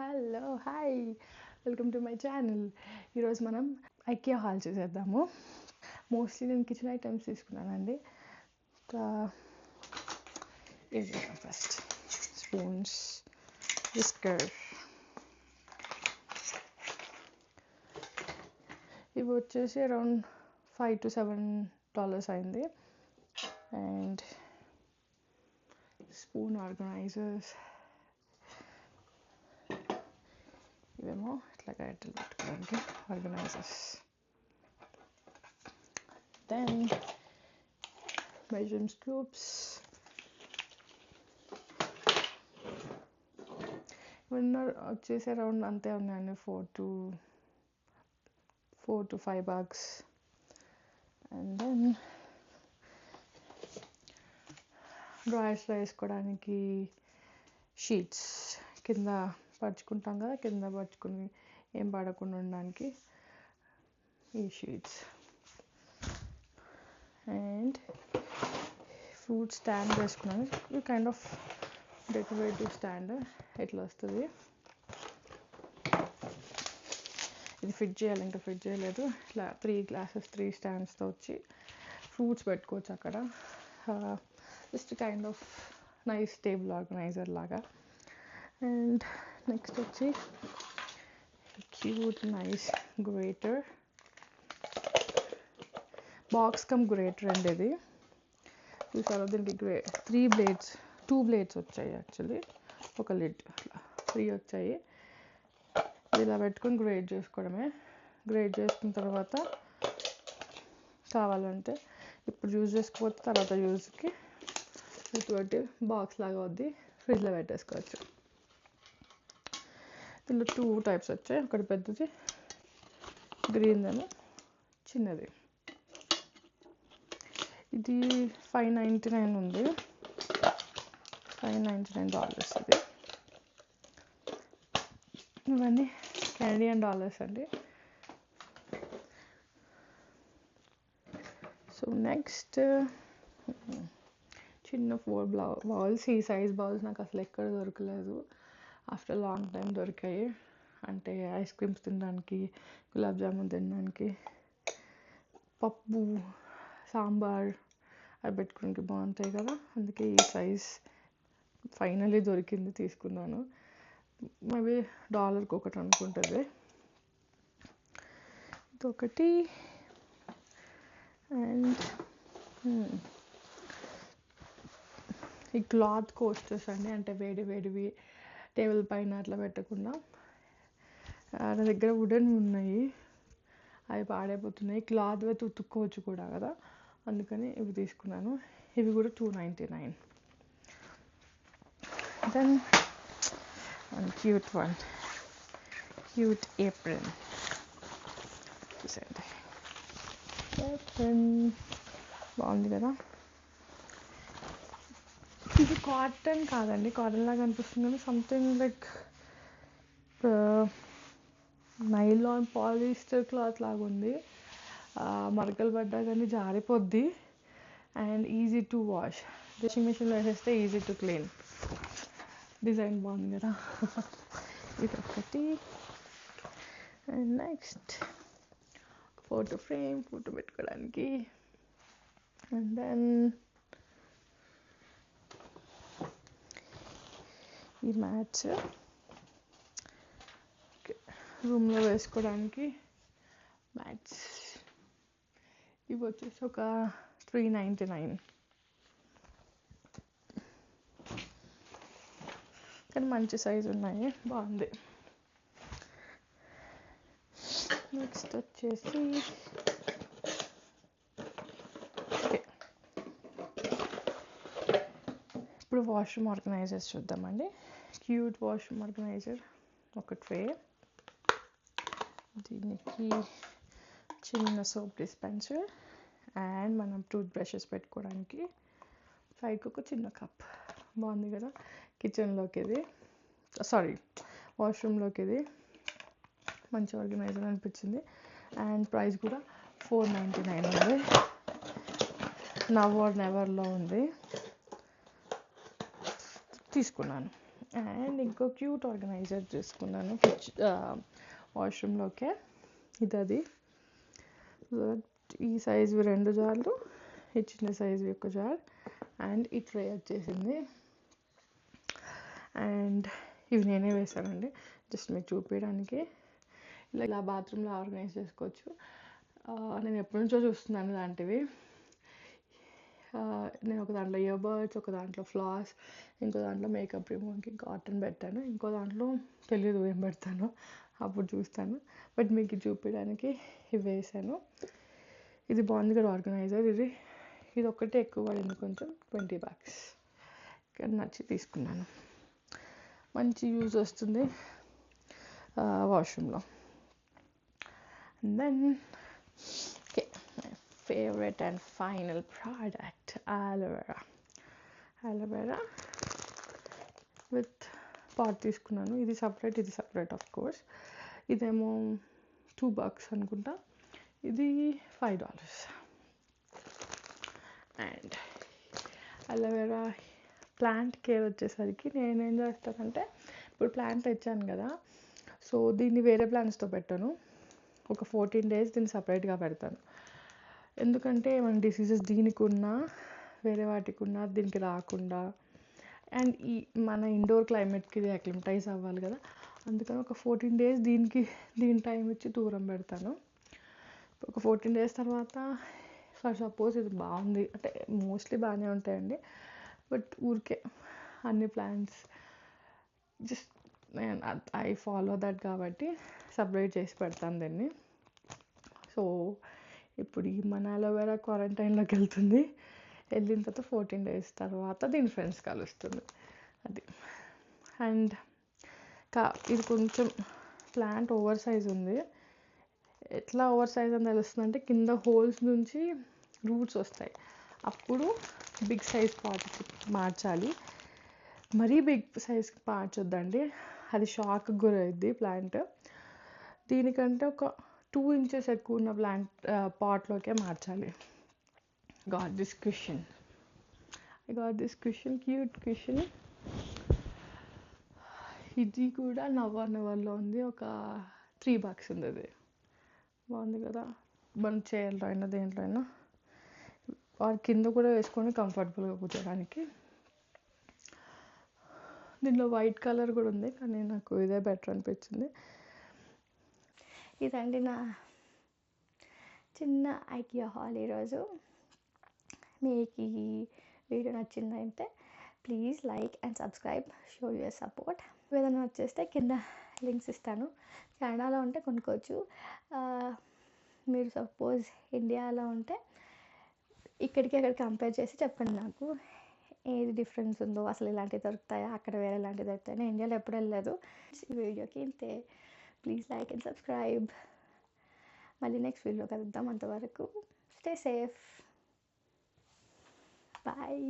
Hello hi welcome to my channel ఈరోజు మనం IKEA haul చేసేద్దాము. మోస్ట్లీ నేను కిచెన్ ఐటమ్స్ తీసుకున్నానండి. ఇది ఫస్ట్ స్పూన్స్ విస్కర్ ఇవి వచ్చేసి around five to seven dollars అయింది. అండ్ స్పూన్ ఆర్గనైజర్స్ ఇవేమో ఇట్లా గైడ్లు పెట్టుకోవడానికి ఆర్గనైజర్స్. దెన్ మెజరింగ్ స్కూప్స్ ఇవన్నీ వచ్చేసి అరౌండ్ అంతే ఉన్నాయండి four to four to five bags and then డ్రాయర్స్లో వేసుకోవడానికి షీట్స్ కింద పరుచుకుంటాం కదా కింద పరుచుకుని ఏం పడకుండా ఉండడానికి. ఈ షీట్స్. అండ్ ఫ్రూట్ స్టాండ్ వేసుకున్నాను. ఈ కైండ్ ఆఫ్ డెకరేటివ్ స్టాండ్. ఎట్లా వస్తుంది? ఇది ఫిట్ చేయాలి ఇంకా ఫిట్ చేయలేదు. ఇట్లా త్రీ గ్లాసెస్ త్రీ స్టాండ్స్తో వచ్చి ఫ్రూట్స్ పెట్టుకోవచ్చు అక్కడ. Just kind of nice table organiser లాగా. అండ్ నెక్స్ట్ వచ్చి cute nice grater box cum grater అండి ఇది చూసారా దీనికి grey three blades two blades వచ్చాయి యాక్చువల్లీ ఒక లిడ్ త్రీ వచ్చాయి. ఇలా పెట్టుకొని గ్రేట్ చేసుకోవడమే. గ్రేట్ చేసుకున్న తర్వాత కావాలంటే ఇప్పుడు యూజ్ చేసుకోవచ్చు తర్వాత యూజ్కి ఇటువంటి బాక్స్ లాగా వద్ది ఫ్రిడ్జ్లో పెట్టేసుకోవచ్చు. దీనిలో టూ టైప్స్ వచ్చాయి. ఒకటి పెద్దది గ్రీన్ ఏమో చిన్నది. ఇది ఫైవ్ నైంటీ నైన్ ఉంది. ఫైవ్ నైంటీ నైన్ డాలర్స్ ఇది. ఇవన్నీ కెనడియన్ డాలర్స్ అండి. సో నెక్స్ట్ చిన్న ఫోర్ బ్లౌ బౌల్స్ ఈ సైజ్ బౌల్స్ నాకు అసలు ఎక్కడ దొరకలేదు. ఆఫ్టర్ లాంగ్ టైం దొరికాయి. అంటే ఐస్ క్రీమ్స్ తినడానికి గులాబ్ జామున్ తినడానికి పప్పు సాంబార్ అవి పెట్టుకోవడానికి బాగుంటాయి కదా. అందుకే ఈ సైజ్ ఫైనలీ దొరికింది తీసుకున్నాను. మేబీ డాలర్కి ఒకటి అనుకుంటుంది. ఇదొకటి. అండ్ ఈ క్లాత్ కోస్టర్స్ అండి. అంటే వేడి వేడివి టేబుల్ పైన అట్లా పెట్టకుండా నా దగ్గర వుడెన్ ఉన్నాయి. అవి పాడైపోతున్నాయి. క్లాత్ అయితే ఉతుక్కోవచ్చు కూడా కదా. అందుకని ఇవి తీసుకున్నాను. ఇవి కూడా two ninety nine. Then cute one cute apron చూసండి apron బాగుంది కదా? ఇది కాటన్ కాదండి కాటన్ లాగా అనిపిస్తుంది కానీ something like nylon polyester cloth లాగా ఉంది. మరకలు పడ్డా కానీ జారిపోద్ది. And easy to wash washing మిషన్లో వేసేస్తే ఈజీ టు క్లీన్ డిజైన్ బాగుంది కదా. ఇది ఒకటి. And next photo frame photo పెట్టుకోవడానికి. అండ్ దెన్ ఈ మ్యాట్స్ రూమ్లో వేసుకోవడానికి మ్యాట్స్ ఇవి వచ్చేసి ఒక త్రీ నైంటీ నైన్. కానీ మంచి సైజు ఉన్నాయి బాగుంది. నెక్స్ట్ వచ్చేసి ఇప్పుడు వాష్రూమ్ ఆర్గనైజర్స్ చూద్దామండి. Cute washroom organiser. ఒక ట్రే. దీనికి చిన్న సోప్ డిస్పెన్సర్. అండ్ మనం టూత్ బ్రషెస్ పెట్టుకోవడానికి సైడ్కి ఒక చిన్న కప్. బాగుంది కదా? కిచెన్లోకి ఇది సారీ వాష్రూమ్లోకి ఇది మంచి ఆర్గనైజర్ అనిపించింది అండ్ ప్రైస్ కూడా ఫోర్ నైంటీ నైన్ ఉంది. నవ్ ఆర్ నెవర్లో ఉంది. తీసుకున్నాను. అండ్ ఇంకో క్యూట్ ఆర్గనైజర్ చేసుకున్నాను కిచ్ వాష్రూమ్లోకే ఇది అది ఈ సైజు రెండు జార్లు ఈ చిన్న సైజు ఒక జార్ అండ్ ఈ ట్రే వచ్చేసింది. అండ్ ఇవి నేనే వేసానండి జస్ట్ మీకు చూపించడానికి ఇలా ఇలా బాత్రూంలో ఆర్గనైజ్ చేసుకోవచ్చు. నేను ఎప్పటి నుంచో చూస్తున్నాను ఇలాంటివి. నేను ఒక దాంట్లో ఇయర్ బర్డ్స్ ఒక దాంట్లో ఫ్లాస్ ఇంకో దాంట్లో మేకప్ రిమూవ్కి కాటన్ పెట్టాను ఇంకో దాంట్లో తెలియదు ఏం పెడతాను అప్పుడు చూస్తాను. బట్ మీకు చూపించడానికి ఇవి వేసాను ఇది బాగుంది కదా ఆర్గనైజర్ ఇది. ఇది ఒక్కటే ఎక్కువ పడింది కొంచెం ట్వంటీ బ్యాగ్స్ ఇక్కడ నచ్చి తీసుకున్నాను. మంచి యూజ్ వస్తుంది వాష్రూమ్లో then favourite and final product aloe vera aloe vera with pot తీసుకున్నాను. ఇది సపరేట్ ఇది సపరేట్ ఆఫ్ కోర్స్ ఇదేమో టూ బాక్స్ అనుకుంటా. ఇది five dollars and aloe vera plant care వచ్చేసరికి నేను ఏం చేస్తానంటే ఇప్పుడు ప్లాంట్ తెచ్చాను కదా సో దీన్ని వేరే ప్లాంట్స్తో పెట్టాను. ఒక ఫోర్టీన్ డేస్ దీన్ని సపరేట్గా పెడతాను. ఎందుకంటే మన డిసీజెస్ దీనికి ఉన్నా వేరే వాటికి ఉన్నా దీనికి రాకుండా. అండ్ ఈ మన ఇండోర్ క్లైమేట్కి ఇది అక్లిమటైజ్ అవ్వాలి కదా. అందుకని ఒక ఫోర్టీన్ డేస్ దీనికి దీని టైం ఇచ్చి దూరం పెడతాను. ఒక ఫోర్టీన్ డేస్ తర్వాత ఫర్ సపోజ్ ఇది బాగుంది అంటే మోస్ట్లీ బాగానే ఉంటాయండి. బట్ ఊరికే అన్ని ప్లాంట్స్ జస్ట్ నేను ఐ ఫాలో దట్ కాబట్టి సపరేట్ చేసి పెడతాను దీన్ని. సో ఇప్పుడు ఈ మన అలోవెరా క్వారంటైన్లోకి వెళ్తుంది. వెళ్ళిన తర్వాత ఫోర్టీన్ డేస్ తర్వాత దీని ఫ్రెండ్స్ కలుస్తుంది. అది. అండ్ కా ఇది కొంచెం ప్లాంట్ ఓవర్ సైజ్ ఉంది. ఎట్లా ఓవర్ సైజ్ అని తెలుస్తుంది అంటే కింద హోల్స్ నుంచి రూట్స్ వస్తాయి. అప్పుడు బిగ్ సైజ్ పాట్ మార్చాలి. మరీ బిగ్ సైజ్ మార్చొద్దండి అది షాక్ గురైద్ది ప్లాంట్. దీనికంటే ఒక టూ ఇంచెస్ ఎక్కువ ఉన్న ప్లాంట్ పాట్లోకే మార్చాలి. Got this question I got this question cute question ఇది కూడా నవర్ నవర్లో ఉంది. ఒక త్రీ బాక్స్ ఉంది అది బాగుంది కదా? మనం చేయాలో అయినా దేంట్లో అయినా. వారి కింద కూడా వేసుకొని కంఫర్టబుల్గా కూర్చోడానికి. దీనిలో వైట్ కలర్ కూడా ఉంది కానీ నాకు ఇదే బెటర్ అనిపించింది. ఇదండి నా చిన్న ఐకియా హాల్ ఈరోజు. మీకు ఈ వీడియో నచ్చిందంటే please like and subscribe show your support. ఏదైనా వచ్చేస్తే కింద లింక్స్ ఇస్తాను. కెనడాలో ఉంటే కొనుక్కోవచ్చు. మీరు సపోజ్ ఇండియాలో ఉంటే ఇక్కడికి అక్కడ కంపేర్ చేసి చెప్పండి నాకు. ఏది డిఫరెన్స్ ఉందో అసలు ఇలాంటివి దొరుకుతాయా అక్కడ వేరే ఇలాంటివి దొరుకుతాయి నేను ఇండియాలో ఎప్పుడు వెళ్ళలేదు. ఈ వీడియోకి ఇంతే. ప్లీజ్ లైక్ అండ్ సబ్స్క్రైబ్ మళ్ళీ నెక్స్ట్ వీడియో కలుద్దాం అంతవరకు. Stay safe bye